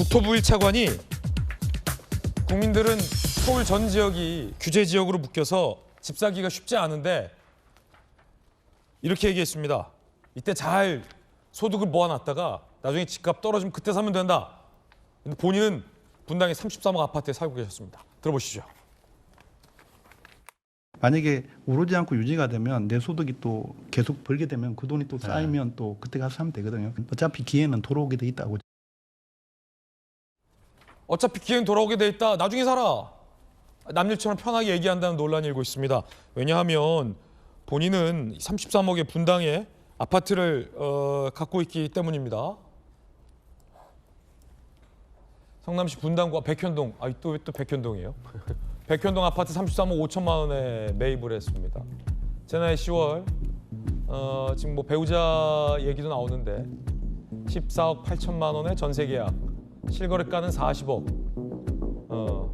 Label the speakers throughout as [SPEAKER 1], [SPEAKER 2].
[SPEAKER 1] 국토부 1차관이 국민들은 서울 전 지역이 규제 지역으로 묶여서 집 사기가 쉽지 않은데 이렇게 얘기했습니다. 이때 잘 소득을 모아놨다가 나중에 집값 떨어지면 그때 사면 된다. 근데 본인은 분당의 33억 아파트에 살고 계셨습니다. 들어보시죠.
[SPEAKER 2] 만약에 오르지 않고 유지가 되면 내 소득이 또 계속 벌게 되면 그 돈이 또
[SPEAKER 3] 네.
[SPEAKER 2] 쌓이면 또 그때 가서 사면 되거든요. 어차피 기회는 돌아오게 돼 있다고.
[SPEAKER 1] 어차피 기회는 돌아오게 돼 있다. 나중에 살아. 남일처럼 편하게 얘기한다는 논란이 일고 있습니다. 왜냐하면 본인은 33억의 분당에 아파트를 어, 갖고 있기 때문입니다. 성남시 분당과 백현동, 아또 왜또 백현동이에요? 백현동 아파트 33억 5천만 원에 매입을 했습니다. 지난해 10월 어, 지금 뭐 배우자 얘기도 나오는데 14억 8천만 원의 전세 계약, 실거래가는 40억, 어,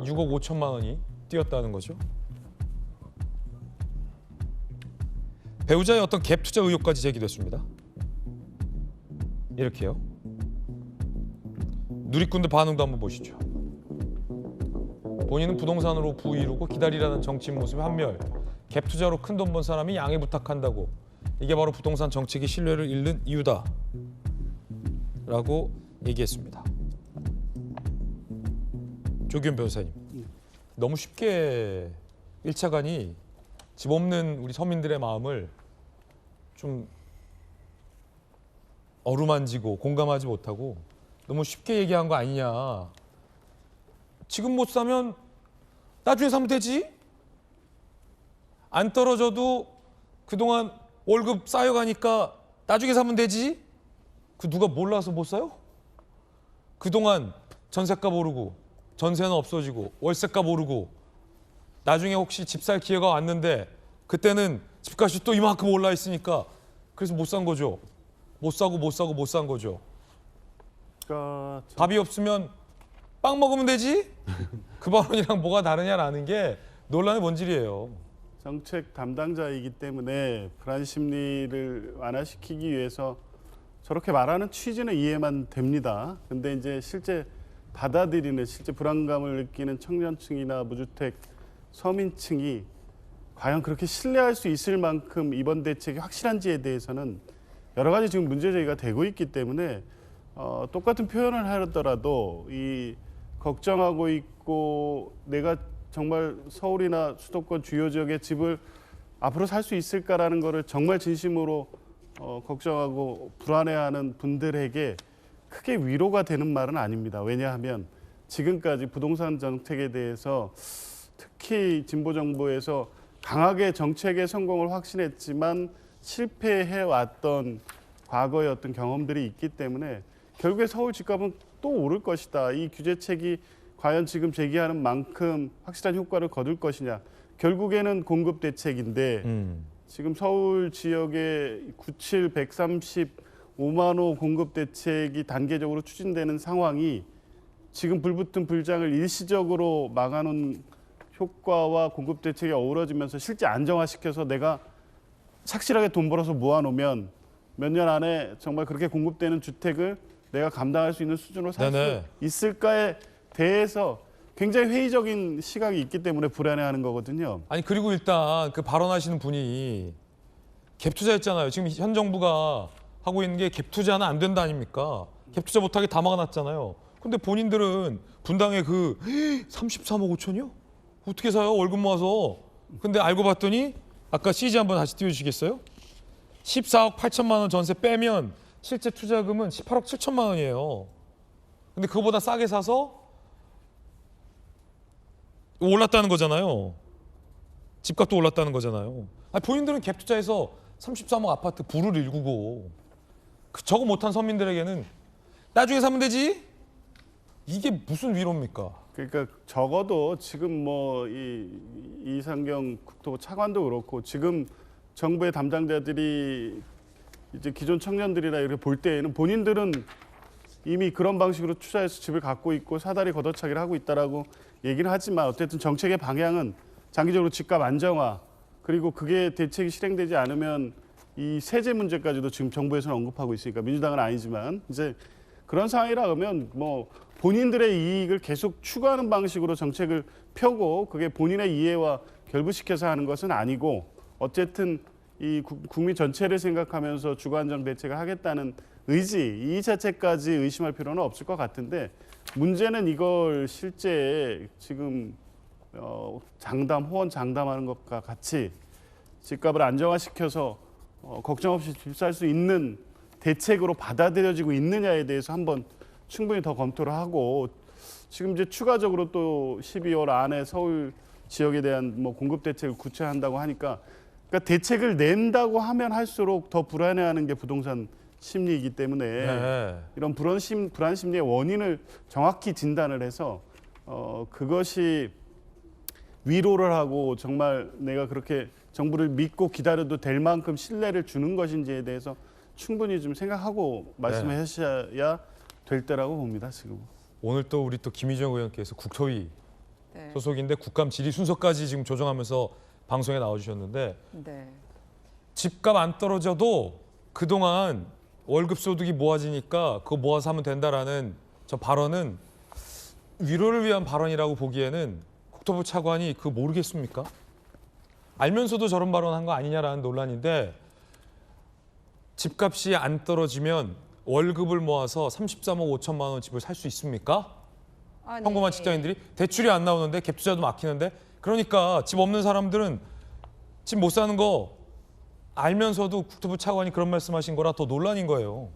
[SPEAKER 1] 6억 5천만 원이 뛰었다는 거죠. 배우자의 어떤 갭 투자 의혹까지 제기됐습니다. 이렇게요. 누리꾼들 반응도 한번 보시죠. 본인은 부동산으로 부 이루고 기다리라는 정치인 모습에 한멸. 갭 투자로 큰 돈 번 사람이 양해 부탁한다고. 이게 바로 부동산 정책이 신뢰를 잃는 이유다. 라고 얘기했습니다. 조기현 변호사님. 너무 쉽게 1차관이 집 없는 우리 서민들의 마음을 좀 어루만지고 공감하지 못하고 너무 쉽게 얘기한 거 아니냐. 지금 못 사면 나중에 사면 되지. 안 떨어져도 그동안 월급 쌓여가니까 나중에 사면 되지. 그 누가 몰라서 못 사요? 그동안 전세값 오르고 전세는 없어지고 월세값 오르고 나중에 혹시 집 살 기회가 왔는데 그때는 집값이 또 이만큼 올라 있으니까 그래서 못 산 거죠. 못 사고 못 사고 못 산 거죠.
[SPEAKER 3] 그러니까
[SPEAKER 1] 밥이 없으면 빵 먹으면 되지? 그 발언이랑 뭐가 다르냐라는 게 논란의 본질이에요.
[SPEAKER 3] 정책 담당자이기 때문에 불안 심리를 완화시키기 위해서 저렇게 말하는 취지는 이해만 됩니다. 근데 이제 실제 받아들이는 실제 불안감을 느끼는 청년층이나 무주택 서민층이 과연 그렇게 신뢰할 수 있을 만큼 이번 대책이 확실한지에 대해서는 여러 가지 지금 문제 제기가 되고 있기 때문에 어, 똑같은 표현을 하더라도 이 걱정하고 있고 내가 정말 서울이나 수도권 주요 지역의 집을 앞으로 살 수 있을까라는 거를 정말 진심으로 어, 걱정하고 불안해하는 분들에게 크게 위로가 되는 말은 아닙니다. 왜냐하면 지금까지 부동산 정책에 대해서 특히 진보 정부에서 강하게 정책의 성공을 확신했지만 실패해 왔던 과거의 어떤 경험들이 있기 때문에 결국에 서울 집값은 또 오를 것이다. 이 규제책이 과연 지금 제기하는 만큼 확실한 효과를 거둘 것이냐. 결국에는 공급 대책인데
[SPEAKER 1] 음.
[SPEAKER 3] 지금 서울 지역의 97, 135만 호 공급 대책이 단계적으로 추진되는 상황이 지금 불붙은 불장을 일시적으로 막아놓은 효과와 공급 대책이 어우러지면서 실제 안정화시켜서 내가 착실하게 돈 벌어서 모아놓으면 몇 년 안에 정말 그렇게 공급되는 주택을 내가 감당할 수 있는 수준으로 살 수. 있을까에 대해서 굉장히 회의적인 시각이 있기 때문에 불안해하는 거거든요.
[SPEAKER 1] 아니 그리고 일단 그 발언하시는 분이 갭 투자했잖아요. 지금 현 정부가 하고 있는 게 갭 투자는 안 된다 아닙니까? 갭 투자 못하게 다 막아놨잖아요. 근데 본인들은 분당에 그 33억 5천이요? 어떻게 사요? 월급 모아서. 근데 알고 봤더니 아까 CG 한번 다시 띄워주시겠어요? 14억 8천만 원 전세 빼면 실제 투자금은 18억 7천만 원이에요. 근데 그거보다 싸게 사서 올랐다는 거잖아요. 집값도 올랐다는 거잖아요. 아니, 본인들은 갭 투자해서 33억 아파트 부를 일구고 그 저거 못한 서민들에게는 나중에 사면 되지? 이게 무슨 위로입니까?
[SPEAKER 3] 그러니까 적어도 지금 뭐 이 이상경 국토부 차관도 그렇고 지금 정부의 담당자들이 이제 기존 청년들이나 이렇게 볼 때에는 본인들은 이미 그런 방식으로 투자해서 집을 갖고 있고 사다리 걷어차기를 하고 있다라고 얘기를 하지만 어쨌든 정책의 방향은 장기적으로 집값 안정화 그리고 그게 대책이 실행되지 않으면 이 세제 문제까지도 지금 정부에서는 언급하고 있으니까 민주당은 아니지만 이제 그런 상황이라 그러면 뭐 본인들의 이익을 계속 추구하는 방식으로 정책을 펴고 그게 본인의 이해와 결부시켜서 하는 것은 아니고 어쨌든 이 구- 국민 전체를 생각하면서 주관적 대책을 하겠다는 의지 이 자체까지 의심할 필요는 없을 것 같은데 문제는 이걸 실제 지금 어, 장담 호언 장담하는 것과 같이 집값을 안정화시켜서 어, 걱정 없이 집 살 수 있는 대책으로 받아들여지고 있느냐에 대해서 한번 충분히 더 검토를 하고 지금 이제 추가적으로 또 12월 안에 서울 지역에 대한 뭐 공급 대책을 구체화한다고 하니까 그러니까 대책을 낸다고 하면 할수록 더 불안해하는 게 부동산 심리이기 때문에
[SPEAKER 1] 네.
[SPEAKER 3] 이런 불안 심 불안 심리의 원인을 정확히 진단을 해서 어 그것이 위로를 하고 정말 내가 그렇게 정부를 믿고 기다려도 될 만큼 신뢰를 주는 것인지에 대해서 충분히 좀 생각하고 말씀을 하셔야 될 때라고 봅니다 지금.
[SPEAKER 1] 오늘 또 우리 또 김희정 의원께서 국토위
[SPEAKER 4] 네.
[SPEAKER 1] 소속인데 국감 질의 순서까지 지금 조정하면서 방송에 나와주셨는데
[SPEAKER 4] 네.
[SPEAKER 1] 집값 안 떨어져도 그동안 월급 소득이 모아지니까 그거 모아서 하면 된다라는 저 발언은 위로를 위한 발언이라고 보기에는 국토부 차관이 그 모르겠습니까? 알면서도 저런 발언한 거 아니냐라는 논란인데 집값이 안 떨어지면 월급을 모아서 33억 5천만 원 집을 살 수 있습니까?
[SPEAKER 4] 아니,
[SPEAKER 1] 평범한 직장인들이 대출이 안 나오는데 갭 투자도 막히는데 그러니까 집 없는 사람들은 집 못 사는 거 알면서도 국토부 차관이 그런 말씀하신 거라 더 논란인 거예요.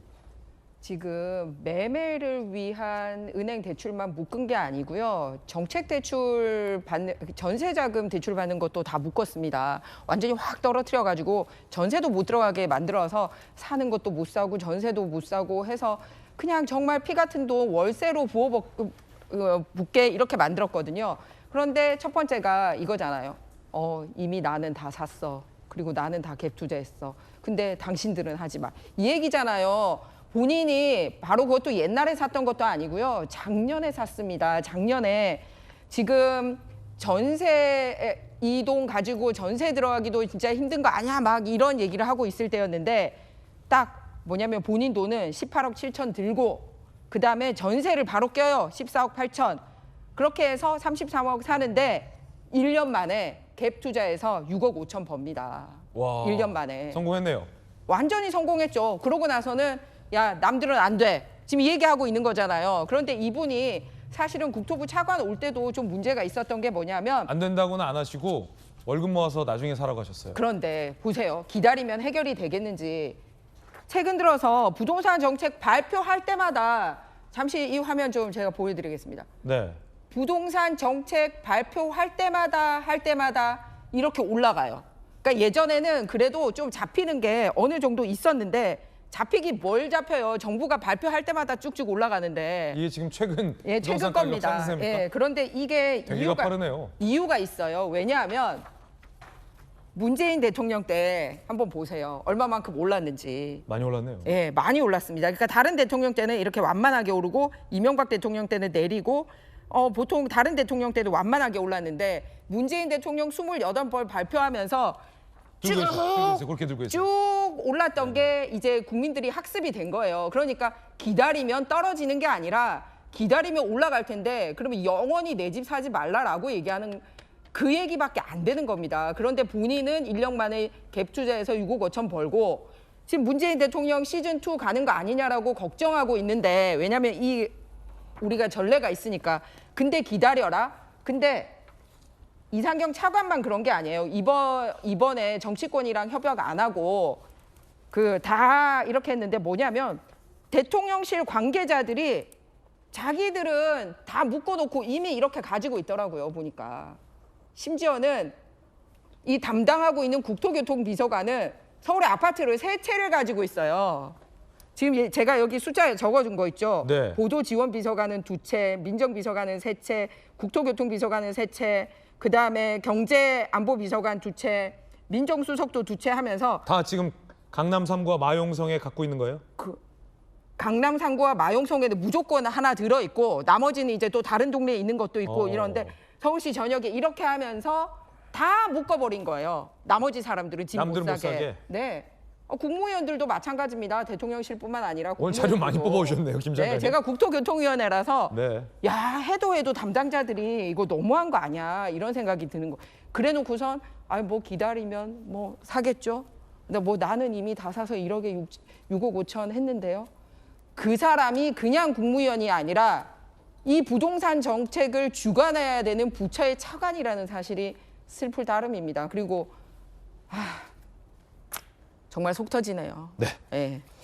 [SPEAKER 4] 지금 매매를 위한 은행 대출만 묶은 게 아니고요. 정책 대출 받는 전세 자금 대출 받는 것도 다 묶었습니다. 완전히 확 떨어뜨려 가지고 전세도 못 들어가게 만들어서 사는 것도 못 사고 전세도 못 사고 해서 그냥 정말 피 같은 돈 월세로 부어 먹, 어, 이렇게 만들었거든요. 그런데 첫 번째가 이거잖아요. 어, 이미 나는 다 샀어. 그리고 나는 다 갭 투자했어. 근데 당신들은 하지 마. 이 얘기잖아요. 본인이 바로 그것도 옛날에 샀던 것도 아니고요. 작년에 샀습니다. 작년에 지금 전세 이동 가지고 전세 들어가기도 진짜 힘든 거 아니야? 막 이런 얘기를 하고 있을 때였는데 딱 뭐냐면 본인 돈은 18억 7천 들고 그 다음에 전세를 바로 껴요. 14억 8천. 그렇게 해서 33억 사는데 1년 만에 갭 투자해서 6억 5천 법니다.
[SPEAKER 1] 와.
[SPEAKER 4] 1년 만에.
[SPEAKER 1] 성공했네요.
[SPEAKER 4] 완전히 성공했죠. 그러고 나서는 야 남들은 안 돼. 지금 이 얘기하고 있는 거잖아요. 그런데 이분이 사실은 국토부 차관 올 때도 좀 문제가 있었던 게 뭐냐면
[SPEAKER 1] 안 된다고는 안 하시고 월급 모아서 나중에 사러 가셨어요.
[SPEAKER 4] 그런데 보세요. 기다리면 해결이 되겠는지 최근 들어서 부동산 정책 발표할 때마다 잠시 이 화면 좀 제가 보여드리겠습니다.
[SPEAKER 1] 네.
[SPEAKER 4] 부동산 정책 발표할 때마다 할 때마다 이렇게 올라가요. 그러니까 예전에는 그래도 좀 잡히는 게 어느 정도 있었는데 잡히기 뭘 잡혀요. 정부가 발표할 때마다 쭉쭉 올라가는데.
[SPEAKER 1] 이게 지금 최근
[SPEAKER 4] 예, 최근 겁니다. 예, 그런데 이게 이유가
[SPEAKER 1] 빠르네요.
[SPEAKER 4] 이유가 있어요. 왜냐하면 문재인 대통령 때 한번 보세요. 얼마만큼 올랐는지.
[SPEAKER 1] 많이 올랐네요.
[SPEAKER 4] 예, 많이 올랐습니다. 그러니까 다른 대통령 때는 이렇게 완만하게 오르고 이명박 대통령 때는 내리고 어, 보통 다른 대통령 때도 완만하게 올랐는데 문재인 대통령 28번 발표하면서
[SPEAKER 1] 들고 있어요. 들고
[SPEAKER 4] 쭉
[SPEAKER 1] 있어요. 그렇게 들고 있어요.
[SPEAKER 4] 쭉 올랐던 게 이제 국민들이 학습이 된 거예요. 그러니까 기다리면 떨어지는 게 아니라 기다리면 올라갈 텐데 그러면 영원히 내 집 사지 말라라고 얘기하는 그 얘기밖에 안 되는 겁니다. 그런데 본인은 1년 만에 갭 투자해서 6억 5천 벌고 지금 문재인 대통령 시즌 2 가는 거 아니냐라고 걱정하고 있는데 왜냐하면 이 우리가 전례가 있으니까 근데 기다려라. 근데 이상경 차관만 그런 게 아니에요. 이번 이번에 정치권이랑 협약 안 하고 그 다 이렇게 했는데 뭐냐면 대통령실 관계자들이 자기들은 다 묶어놓고 이미 이렇게 가지고 있더라고요 보니까 심지어는 이 담당하고 있는 국토교통 비서관은 서울의 아파트를 세 채를 가지고 있어요. 지금 예- 제가 여기 숫자에 적어준 거 있죠.
[SPEAKER 1] 네.
[SPEAKER 4] 보도 지원 비서관은 두 채, 민정 비서관은 세 채, 국토교통 비서관은 세 채, 그 다음에 경제 안보 비서관 두 채, 민정수석도 두 채 하면서
[SPEAKER 1] 다 지금 강남 3구와 마용성에 갖고 있는 거예요?
[SPEAKER 4] 강남 상구와 마용성에는 무조건 하나 들어 있고 나머지는 이제 또 다른 동네에 있는 것도 있고
[SPEAKER 1] 어.
[SPEAKER 4] 이런데 서울시 전역에 이렇게 하면서 다 묶어버린 거예요. 나머지 사람들은 집못
[SPEAKER 1] 남들은 못
[SPEAKER 4] 사게.
[SPEAKER 1] 사게?
[SPEAKER 4] 네. 어, 국무위원들도 마찬가지입니다. 대통령실뿐만 아니라
[SPEAKER 1] 오늘 자료 많이. 뽑아오셨네요, 김 장관님.
[SPEAKER 4] 네, 제가 국토교통위원회라서
[SPEAKER 1] 네.
[SPEAKER 4] 야 해도 해도 담당자들이 이거 너무한 거 아니야 이런 생각이 드는 거. 그래놓고선 아뭐 기다리면 뭐 사겠죠. 근데 뭐 나는 이미 다 사서 1억에 6, 6억 5천 했는데요. 그 사람이 그냥 국무위원이 아니라 이 부동산 정책을 주관해야 되는 부처의 차관이라는 사실이 슬플 따름입니다. 그리고 아, 정말 속 터지네요.
[SPEAKER 1] 네.
[SPEAKER 4] 예.